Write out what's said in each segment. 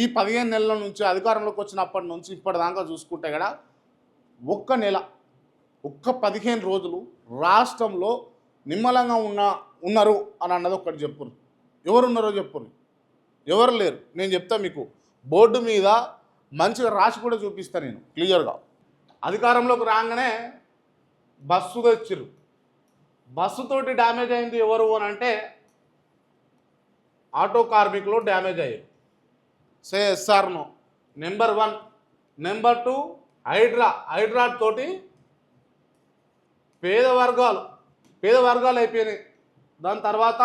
ఈ పదిహేను నెలల నుంచి అధికారంలోకి వచ్చినప్పటి నుంచి ఇప్పటిదాకా చూసుకుంటే కూడా ఒక్క నెల ఒక్క పదిహేను రోజులు రాష్ట్రంలో నిమ్మలంగా ఉన్న ఉన్నారు అని అన్నది ఒక్కటి చెప్పురు ఎవరున్నారో చెప్పురు ఎవరు లేరు. నేను చెప్తా మీకు బోర్డు మీద మంచిగా రాసి కూడా చూపిస్తాను నేను క్లియర్గా. అధికారంలోకి రాగానే బస్సు తెచ్చిర్రు. బస్సుతోటి డ్యామేజ్ అయింది ఎవరు అని అంటే ఆటో కార్మికులు డ్యామేజ్ అయ్యారు. Say SR number one. Number two Hydraa. Hydraa తోటి పేద వర్గాలు పేద వర్గాలు అయిపోయినాయి. దాని తర్వాత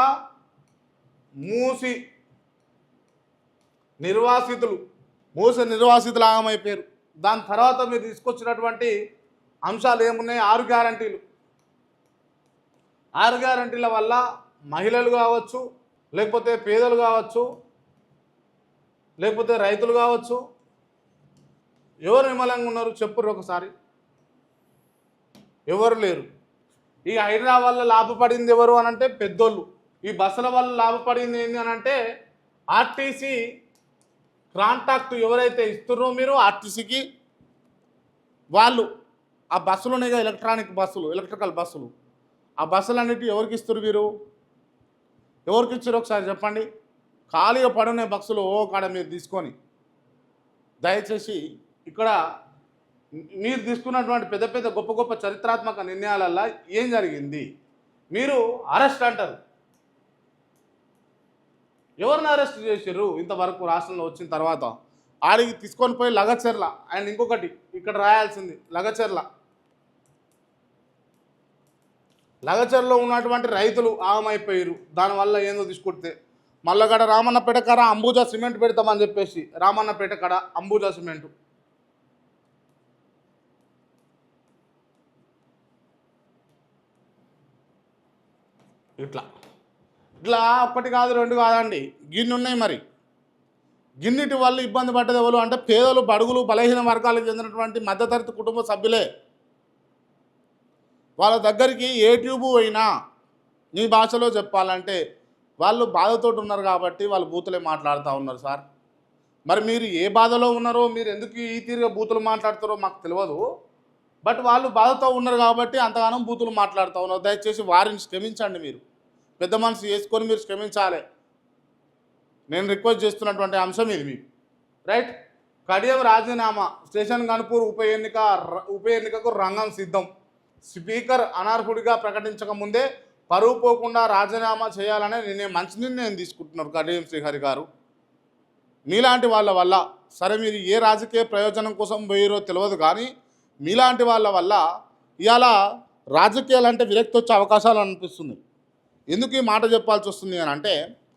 మూసి నిర్వాసితులు మూసి నిర్వాసితులు ఆగమైపోయారు. దాని తర్వాత మీరు తీసుకొచ్చినటువంటి అంశాలు ఏమున్నాయి? ఆరు గ్యారంటీలు. ఆరు గ్యారంటీల వల్ల మహిళలు కావచ్చు లేకపోతే పేదలు కావచ్చు లేకపోతే రైతులు కావచ్చు. ఎవరు నిమ్మలంగా ఉన్నారు చెప్పుర్రు ఒకసారి. ఎవరు లేరు. ఈ హైడ్రా వల్ల లాభపడింది ఎవరు అని అంటే పెద్దోళ్ళు. ఈ బస్సుల వల్ల లాభపడింది ఏంటి అని అంటే ఆర్టీసీ కాంటాక్ట్ ఎవరైతే ఇస్తున్నారో మీరు ఆర్టీసీకి వాళ్ళు. ఆ బస్సులు ఉన్నాయి కదా ఎలక్ట్రానిక్ బస్సులు ఎలక్ట్రికల్ బస్సులు. ఆ బస్సులు అన్నిటి ఎవరికి ఇస్తారు మీరు ఎవరికి ఇచ్చారు ఒకసారి చెప్పండి. ఖాళీగా పడునే బక్సులు ఓ కాడ మీరు తీసుకొని దయచేసి ఇక్కడ మీరు తీసుకున్నటువంటి పెద్ద పెద్ద గొప్ప గొప్ప చరిత్రాత్మక నిర్ణయాలల్లో ఏం జరిగింది? మీరు అరెస్ట్ అంటారు. ఎవరిని అరెస్ట్ చేశారు ఇంతవరకు రాష్ట్రంలో వచ్చిన తర్వాత ఆడికి తీసుకొని పోయి లగచెర్ల అండ్ ఇంకొకటి ఇక్కడ రాయాల్సింది లగచెర్ల. లగచర్లో ఉన్నటువంటి రైతులు ఆమైపోయారు దానివల్ల ఏందో తీసుకొడితే మల్లగడ రామన్నపేట కాడ అంబూజా సిమెంట్ పెడతామని చెప్పేసి రామన్నపేట కాడ అంబూజా సిమెంట్. ఇట్లా. ఇట్లా ఒక్కటి కాదు రెండు కాదండి. గిన్నె ఉన్నాయి మరి. గిన్నిటి వల్ల ఇబ్బంది పడ్డది ఎవరు అంటే పేదలు బడుగులు బలహీన వర్గాలకు చెందినటువంటి మధ్యతరగతి కుటుంబ సభ్యులే. వాళ్ళ దగ్గరికి ఏ ట్యూబు అయినా నీ భాషలో చెప్పాలంటే వాళ్ళు బాధతో ఉన్నారు కాబట్టి వాళ్ళు బూతులే మాట్లాడుతూ ఉన్నారు సార్. మరి మీరు ఏ బాధలో ఉన్నారో మీరు ఎందుకు ఈ తీరుగా బూతులు మాట్లాడుతారో మాకు తెలియదు. బట్ వాళ్ళు బాధతో ఉన్నారు కాబట్టి అంతగానో బూతులు మాట్లాడుతూ ఉన్నారు. దయచేసి వారిని క్షమించండి మీరు. పెద్ద మనసు చేసుకొని మీరు క్షమించాలి. నేను రిక్వెస్ట్ చేస్తున్నటువంటి అంశం ఇది మీకు. రైట్? కడియం రాజీనామా. స్టేషన్ గణపూర్ ఉప ఎన్నిక ర- ఉప ఎన్నికకు రంగం సిద్ధం. స్పీకర్ అనర్హుడిగా ప్రకటించక ముందే పరువు పోకుండా రాజీనామా చేయాలనే నిర్ణయం మంచి నిర్ణయం తీసుకుంటున్నారు కడియం శ్రీహరి గారు. మీలాంటి వాళ్ళ వల్ల సరే మీరు ఏ రాజకీయ ప్రయోజనం కోసం పోయారో తెలియదు కానీ మీలాంటి వాళ్ళ వల్ల ఇవాళ రాజకీయాలు అంటే విరక్తి వచ్చే అవకాశాలు అనిపిస్తుంది ఎందుకు ఈ మాట చెప్పాల్సి వస్తుంది అని అంటే